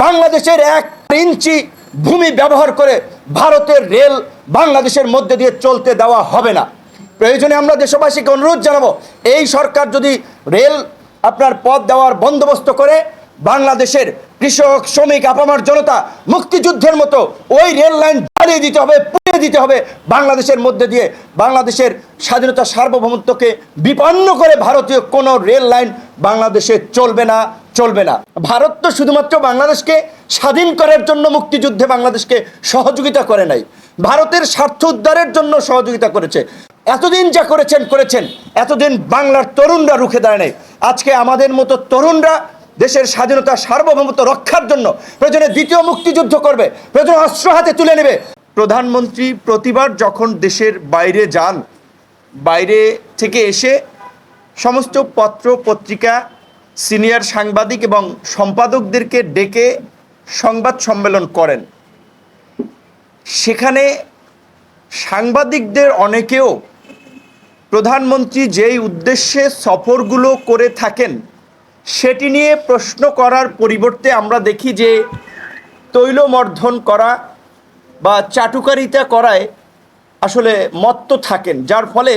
বাংলাদেশের এক ইঞ্চি ভূমি ব্যবহার করে ভারতের রেল বাংলাদেশের মধ্যে দিয়ে চলতে দেওয়া হবে না। প্রয়োজনে আমরা দেশবাসীকে অনুরোধ জানাব, এই সরকার যদি রেল আপনার পথ দেওয়ার বন্দোবস্ত করে, বাংলাদেশের কৃষক, শ্রমিক, আপামার জনতা মুক্তিযুদ্ধের মতো ওই রেল লাইন জ্বালিয়ে দিতে হবে, পুড়িয়ে দিতে হবে, বাংলাদেশের মধ্যে দিয়ে বাংলাদেশের স্বাধীনতা সার্বভৌমত্বকে বিপন্ন করে ভারতীয় কোনো রেল লাইন বাংলাদেশে চলবে না। চলবে না। ভারত তো শুধুমাত্র বাংলাদেশকে স্বাধীন করার জন্য মুক্তিযুদ্ধে বাংলাদেশকে সহযোগিতা করে নাই। ভারতের স্বার্থ উদ্ধারের জন্য সহযোগিতা করেছে। এতদিন যা করেছেন করেছেন। এতদিন বাংলার তরুণরা রুখে দাঁড়ায় নাই। আজকে আমাদের মতো তরুণরা দেশের স্বাধীনতা, সার্বভৌমত্ব রক্ষার জন্য প্রয়োজনে দ্বিতীয় মুক্তিযুদ্ধ করবে, প্রয়োজনে অস্ত্র হাতে তুলে নেবে। প্রধানমন্ত্রী প্রতিবার যখন দেশের বাইরে যান, বাইরে থেকে এসে সমস্ত পত্র, পত্রিকা সিনিয়র সাংবাদিক এবং সম্পাদকদেরকে ডেকে সংবাদ সম্মেলন করেন। সেখানে সাংবাদিকদের অনেকেও প্রধানমন্ত্রী যেই উদ্দেশ্যে সফরগুলো করে থাকেন, সেটি নিয়ে প্রশ্ন করার পরিবর্তে আমরা দেখি যে তৈলমর্ধন করা বা চাটুকারিতা করায় আসলে মত্ত থাকেন। যার ফলে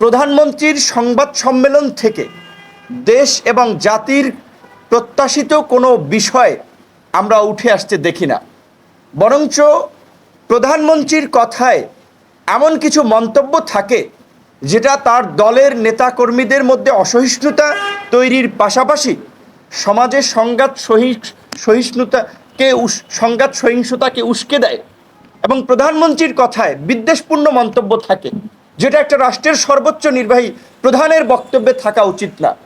প্রধানমন্ত্রীর সংবাদ সম্মেলন থেকে দেশ এবং জাতির প্রত্যাশিত কোনো বিষয় আমরা উঠে আসতে দেখি না। বরঞ্চ প্রধানমন্ত্রীর কথায় এমন কিছু মন্তব্য থাকে যেটা তার দলের নেতাকর্মীদের মধ্যে অসহিষ্ণুতা তৈরির পাশাপাশি সমাজের সংঘাত সহি- সহিষ্ণুতাকে সংঘাত সহিংসতাকে উস্কে দেয় এবং প্রধানমন্ত্রীর কথায় বিদ্বেষপূর্ণ মন্তব্য থাকে, যেটা একটা রাষ্ট্রের সর্বোচ্চ নির্বাহী প্রধানের বক্তব্যে থাকা উচিত না।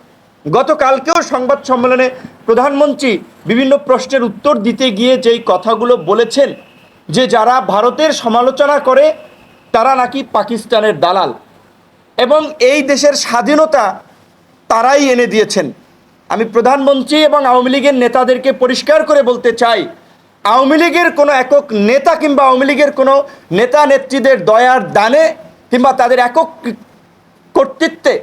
গতকালকেও সংবাদ সম্মেলনে প্রধানমন্ত্রী বিভিন্ন প্রশ্নের উত্তর দিতে গিয়ে যেই কথাগুলো বলেছেন, যে যারা ভারতের সমালোচনা করে, তারা নাকি পাকিস্তানের দালাল। এবং এই দেশের স্বাধীনতা তারাই এনে দিয়েছেন। আমি প্রধানমন্ত্রী এবং আওয়ামী লীগের নেতাদেরকে পরিষ্কার করে বলতে চাই, আওয়ামী লীগের কোনো একক নেতা কিংবা আওয়ামী লীগের কোনো নেতা নেত্রীদের দয়ার দানে কিংবা তাদের একক কর্তৃত্বে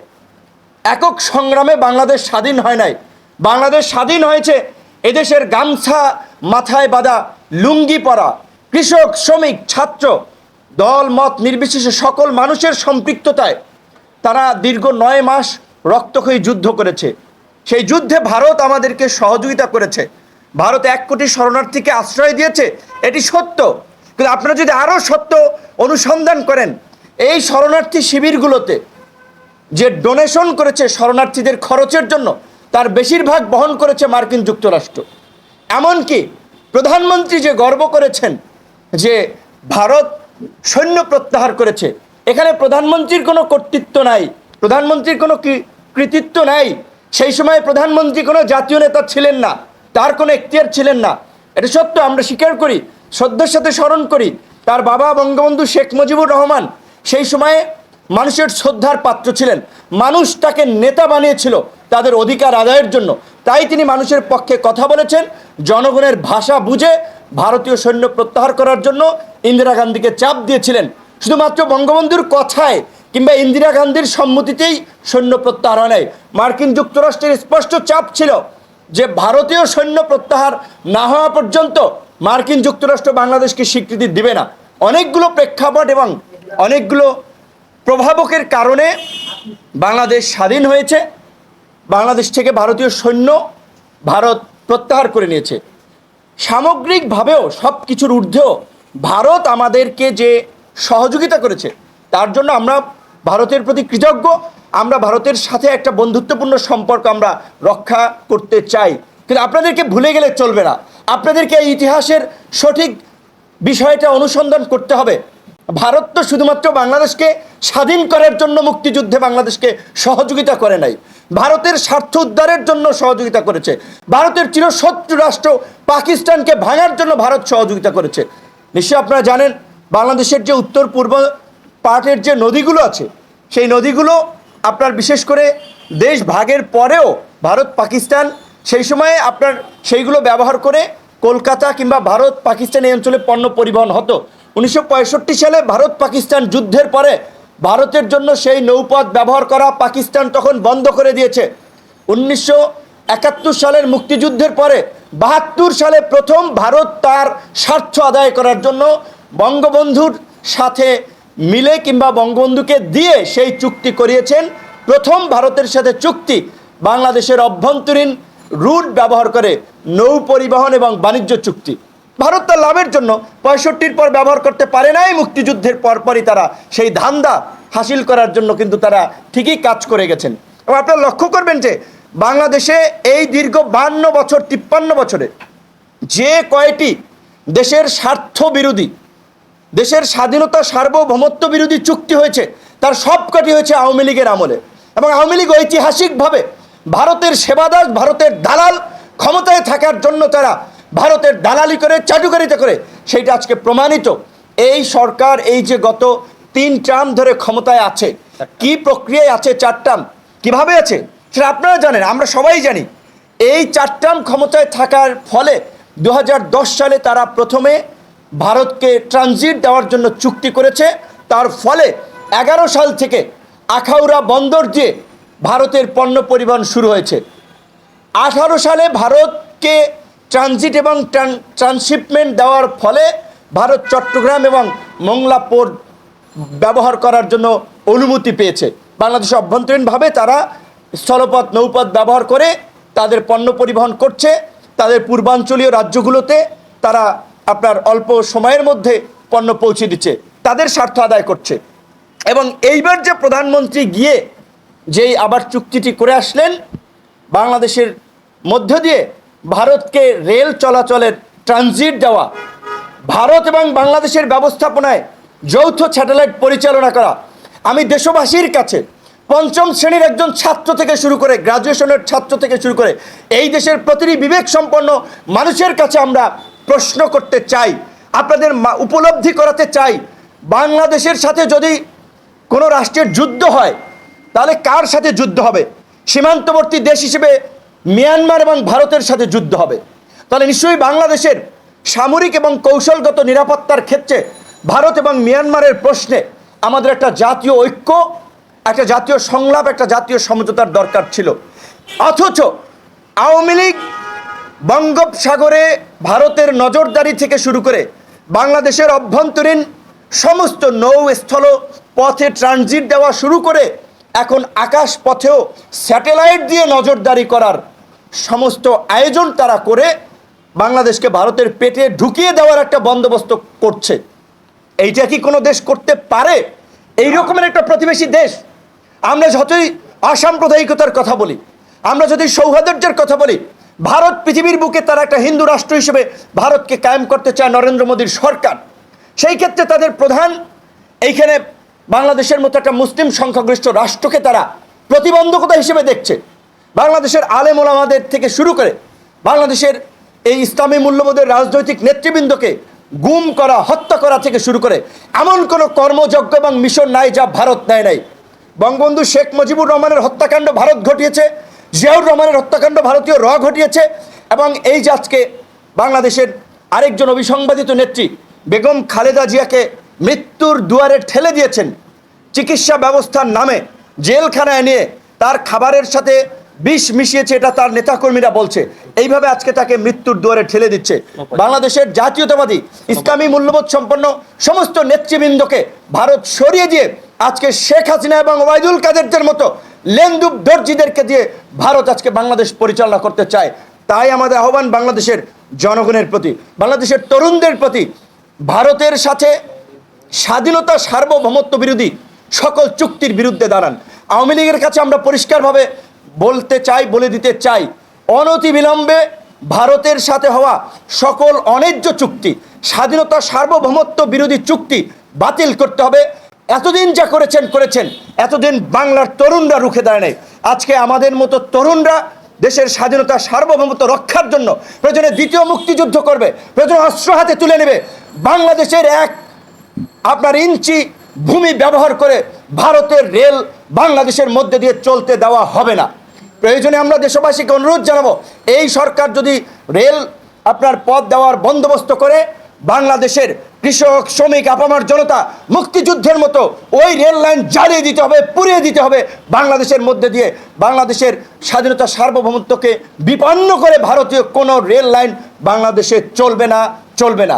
একক সংগ্রামে বাংলাদেশ স্বাধীন হয় নাই। বাংলাদেশ স্বাধীন হয়েছে এদেশের গামছা মাথায় বাঁধা লুঙ্গি পরা কৃষক, শ্রমিক, ছাত্র, দল, মত নির্বিশেষে সকল মানুষের সম্পৃক্ততায় তারা দীর্ঘ নয় মাস রক্তক্ষয়ী যুদ্ধ করেছে। সেই যুদ্ধে ভারত আমাদেরকে সহযোগিতা করেছে। ভারত এক কোটি শরণার্থীকে আশ্রয় দিয়েছে, এটি সত্য। কিন্তু আপনারা যদি আরও সত্য অনুসন্ধান করেন, এই শরণার্থী শিবিরগুলোতে যে ডোনেশন করেছে শরণার্থীদের খরচের জন্য, তার বেশিরভাগ বহন করেছে মার্কিন যুক্তরাষ্ট্র। এমনকি প্রধানমন্ত্রী যে গর্ব করেছেন যে ভারত সৈন্য প্রত্যাহার করেছে, এখানে প্রধানমন্ত্রীর কোনো কর্তৃত্ব নাই। প্রধানমন্ত্রীর কোনো কৃতিত্ব নাই। সেই সময় প্রধানমন্ত্রী কোনো জাতীয় নেতা ছিলেন না, তার কোনো এখতিয়ার ছিলেন না। এটা সত্য, আমরা স্বীকার করি, শ্রদ্ধার সাথে স্মরণ করি। তার বাবা বঙ্গবন্ধু শেখ মুজিবুর রহমান সেই সময়ে মানুষের শ্রদ্ধার পাত্র ছিলেন। মানুষ তাকে নেতা বানিয়েছিল তাদের অধিকার আদায়ের জন্য। তাই তিনি মানুষের পক্ষে কথা বলেছেন, জনগণের ভাষা বুঝে ভারতীয় সৈন্য প্রত্যাহার করার জন্য ইন্দিরা গান্ধীকে চাপ দিয়েছিলেন। শুধুমাত্র বঙ্গবন্ধুর কথায় কিংবা ইন্দিরা গান্ধীর সম্মতিতেই সৈন্য প্রত্যাহার হয় মার্কিন যুক্তরাষ্ট্রের স্পষ্ট চাপ ছিল যে ভারতীয় সৈন্য প্রত্যাহার না হওয়া পর্যন্ত মার্কিন যুক্তরাষ্ট্র বাংলাদেশকে স্বীকৃতি দিবে না। অনেকগুলো প্রেক্ষাপট এবং অনেকগুলো প্রভাবকের কারণে বাংলাদেশ স্বাধীন হয়েছে, বাংলাদেশ থেকে ভারতীয় সৈন্য ভারত প্রত্যাহার করে নিয়েছে। সামগ্রিকভাবেও সব কিছুর ঊর্ধ্বেও ভারত আমাদেরকে যে সহযোগিতা করেছে, তার জন্য আমরা ভারতের প্রতি কৃতজ্ঞ, আমরা ভারতের সাথে একটা বন্ধুত্বপূর্ণ সম্পর্ক আমরা রক্ষা করতে চাই। কিন্তু আপনাদেরকে ভুলে গেলে চলবে না। আপনাদেরকে এই ইতিহাসের সঠিক বিষয়টা অনুসন্ধান করতে হবে। ভারত তো শুধুমাত্র বাংলাদেশকে স্বাধীন করার জন্য মুক্তিযুদ্ধে বাংলাদেশকে সহযোগিতা করে নাই। ভারতের স্বার্থ উদ্ধারের জন্য সহযোগিতা করেছে। ভারতের চিরশত্রু রাষ্ট্র পাকিস্তানকে ভাঙার জন্য ভারত সহযোগিতা করেছে। নিশ্চয়ই আপনারা জানেন, বাংলাদেশের যে উত্তর পূর্ব পার্টের যে নদীগুলো আছে, সেই নদীগুলো আপনার বিশেষ করে দেশ ভাগের পরেও ভারত, পাকিস্তান, সেই সময়ে আপনার সেইগুলো ব্যবহার করে কলকাতা কিংবা ভারত, পাকিস্তান এই অঞ্চলে পণ্য পরিবহন হতো। উনিশশো পঁয়ষট্টি সালে ভারত পাকিস্তান যুদ্ধের পরে ভারতের জন্য সেই নৌপথ ব্যবহার করা পাকিস্তান তখন বন্ধ করে দিয়েছে। উনিশশো একাত্তর সালের মুক্তিযুদ্ধের পরে বাহাত্তর সালে প্রথম ভারত তার স্বার্থ আদায় করার জন্য বঙ্গবন্ধুর সাথে মিলে কিংবা বঙ্গবন্ধুকে দিয়ে সেই চুক্তি করিয়েছেন। প্রথম ভারতের সাথে চুক্তি বাংলাদেশের অভ্যন্তরীণ রুট ব্যবহার করে নৌ পরিবহন এবং বাণিজ্য চুক্তি। ভারত তার লাভের জন্য পঁয়ষট্টির পর ব্যবহার করতে পারে নাই, মুক্তিযুদ্ধের পরপরই তারা সেই ধান্দা হাসিল করার জন্য কিন্তু তারা ঠিকই কাজ করে গেছেন। এবং আপনারা লক্ষ্য করবেন যে বাংলাদেশে এই দীর্ঘ বান্ন বছর, তিপ্পান্ন বছরে যে কয়টি দেশের স্বার্থ বিরোধী, দেশের স্বাধীনতা সার্বভৌমত্ব বিরোধী চুক্তি হয়েছে, তার সবকটি হয়েছে আওয়ামী লীগের আমলে। এবং আওয়ামী লীগ ঐতিহাসিকভাবে ভারতের সেবাদাস ভারতের দালাল ক্ষমতায় থাকার জন্য তারা ভারতের দালালি করে, চাটুকারিতা করে, সেইটা আজকে প্রমাণিত। এই সরকার, এই যে গত তিন টার্ম ধরে ক্ষমতায় আছে, কি প্রক্রিয়ায় আছে চার টার্ম? কীভাবে আছে? সেটা আপনারা জানেন, আমরা সবাই জানি। এই চার টার্ম ক্ষমতায় থাকার ফলে দু হাজার দশ সালে তারা প্রথমে ভারতকে ট্রানজিট দেওয়ার জন্য চুক্তি করেছে। তার ফলে এগারো সাল থেকে আখাউড়া বন্দর দিয়ে ভারতের পণ্য পরিবহন শুরু হয়েছে। আঠারো সালে ভারতকে ট্রানজিট এবং ট্রান্সশিপমেন্ট দেওয়ার ফলে ভারত, চট্টগ্রাম এবং মংলা পোর্ট ব্যবহার করার জন্য অনুমতি পেয়েছে। বাংলাদেশ অভ্যন্তরীণভাবে তারা স্থলপথ, নৌপথ ব্যবহার করে তাদের পণ্য পরিবহন করছে। তাদের পূর্বাঞ্চলীয় রাজ্যগুলোতে তারা আপনার অল্প সময়ের মধ্যে পণ্য পৌঁছে দিচ্ছে। তাদের স্বার্থ আদায় করছে। এবং এইবার যে প্রধানমন্ত্রী গিয়ে যেই আবার চুক্তিটি করে আসলেন, বাংলাদেশের মধ্য দিয়ে ভারতকে রেল চলাচলের ট্রানজিট দেওয়া, ভারত এবং বাংলাদেশের ব্যবস্থাপনায় যৌথ স্যাটেলাইট পরিচালনা করা। আমি দেশবাসীর কাছে পঞ্চম শ্রেণির একজন ছাত্র থেকে শুরু করে গ্রাজুয়েশনের ছাত্র থেকে শুরু করে এই দেশের প্রতিটি বিবেক সম্পন্ন মানুষের কাছে আমরা প্রশ্ন করতে চাই, আপনাদের উপলব্ধি করাতে চাই, বাংলাদেশের সাথে যদি কোনো রাষ্ট্রের যুদ্ধ হয়, তাহলে কার সাথে যুদ্ধ হবে? সীমান্তবর্তী দেশ হিসেবে মিয়ানমার এবং ভারতের সাথে যুদ্ধ হবে। তাহলে নিশ্চয়ই বাংলাদেশের সামরিক এবং কৌশলগত নিরাপত্তার ক্ষেত্রে ভারত এবং মিয়ানমারের প্রশ্নে আমাদের একটা জাতীয় ঐক্য, একটা জাতীয় সংলাপ, একটা জাতীয় সমঝোতার দরকার ছিল। অথচ আওয়ামী লীগ বঙ্গোপসাগরে ভারতের নজরদারি থেকে শুরু করে বাংলাদেশের অভ্যন্তরীণ সমস্ত নৌ স্থল পথে ট্রানজিট দেওয়া শুরু করে এখন আকাশ পথেও স্যাটেলাইট দিয়ে নজরদারি করার সমস্ত আয়োজন তারা করে বাংলাদেশকে ভারতের পেটে ঢুকিয়ে দেওয়ার একটা বন্দোবস্ত করছে। এইটা কি কোনো দেশ করতে পারে? এই রকমের একটা প্রতিবেশী দেশ। আমরা যতই অসাম্প্রদায়িকতার কথা বলি, আমরা যদি সৌহার্দ্যের কথা বলি, ভারত পৃথিবীর বুকে তারা একটা হিন্দু রাষ্ট্র হিসেবে ভারতকে কায়েম করতে চায় নরেন্দ্র মোদীর সরকার। সেই ক্ষেত্রে তাদের প্রধান এইখানে বাংলাদেশের মতো একটা মুসলিম সংখ্যাগরিষ্ঠ রাষ্ট্রকে তারা প্রতিবন্ধকতা হিসেবে দেখছে। বাংলাদেশের আলেম ওলামাদের থেকে শুরু করে বাংলাদেশের এই ইসলামী মূল্যবোধের রাজনৈতিক নেতৃবৃন্দকে গুম করা, হত্যা করা থেকে শুরু করে এমন কোনো কর্মযজ্ঞ এবং মিশন নাই যা ভারত নেয় নাই। বঙ্গবন্ধু শেখ মুজিবুর রহমানের হত্যাকাণ্ড ভারত ঘটিয়েছে, জিয়াউর রহমানের হত্যাকাণ্ড ভারতীয় র ঘটিয়েছে এবং এই যে আজকে বাংলাদেশের আরেকজন অভিসংবাদিত নেত্রী বেগম খালেদা জিয়াকে মৃত্যুর দুয়ারে ঠেলে দিয়েছেন, চিকিৎসা ব্যবস্থার নামে জেলখানায় নিয়ে তার খাবারের সাথে বিষ মিশিয়েছে, এটা তার নেতাকর্মীরা বলছে। এইভাবে আজকে তাকে মৃত্যুর দুয়ারে ঠেলে দিচ্ছে। বাংলাদেশের জাতীয়তাবাদী, ইসলামী মূল্যবোধ সম্পন্ন সমস্ত নেতৃবৃন্দকে ভারত সরিয়ে দিয়ে আজকে শেখ হাসিনা এবং ওয়াইদুল কাদেরদের মতো লেন্দুব দর্জিদেরকে দিয়ে ভারত আজকে বাংলাদেশ পরিচালনা করতে চায়। তাই আমাদের আহ্বান বাংলাদেশের জনগণের প্রতি, বাংলাদেশের তরুণদের প্রতি। ভারতের সাথে স্বাধীনতা সার্বভৌমত্ব বিরোধী সকল চুক্তির বিরুদ্ধে দাঁড়ান। আওয়ামী লীগের কাছে আমরা পরিষ্কারভাবে বলতে চাই, বলে দিতে চাই অনতিবিলম্বে ভারতের সাথে হওয়া সকল অন্যায্য চুক্তি, স্বাধীনতা সার্বভৌমত্ব বিরোধী চুক্তি বাতিল করতে হবে। এতদিন যা করেছেন করেছেন। এতদিন বাংলার তরুণরা রুখে দাঁড়ায় নাই। আজকে আমাদের মতো তরুণরা দেশের স্বাধীনতা সার্বভৌমত্ব রক্ষার জন্য প্রয়োজনে দ্বিতীয় মুক্তিযুদ্ধ করবে, প্রয়োজনে অস্ত্র হাতে তুলে নেবে। বাংলাদেশের এক আপনার ইঞ্চি ভূমি ব্যবহার করে ভারতের রেল বাংলাদেশের মধ্যে দিয়ে চলতে দেওয়া হবে না। প্রয়োজনে আমরা দেশবাসীকে অনুরোধ জানাব, এই সরকার যদি রেল আপনার পথ দেওয়ার বন্দোবস্ত করে, বাংলাদেশের কৃষক, শ্রমিক, আপামার জনতা মুক্তিযুদ্ধের মতো ওই রেল লাইন জ্বালিয়ে দিতে হবে, পুড়িয়ে দিতে হবে, বাংলাদেশের মধ্যে দিয়ে বাংলাদেশের স্বাধীনতা সার্বভৌমত্বকে বিপন্ন করে ভারতীয় কোনো রেল লাইন বাংলাদেশে চলবে না চলবে না।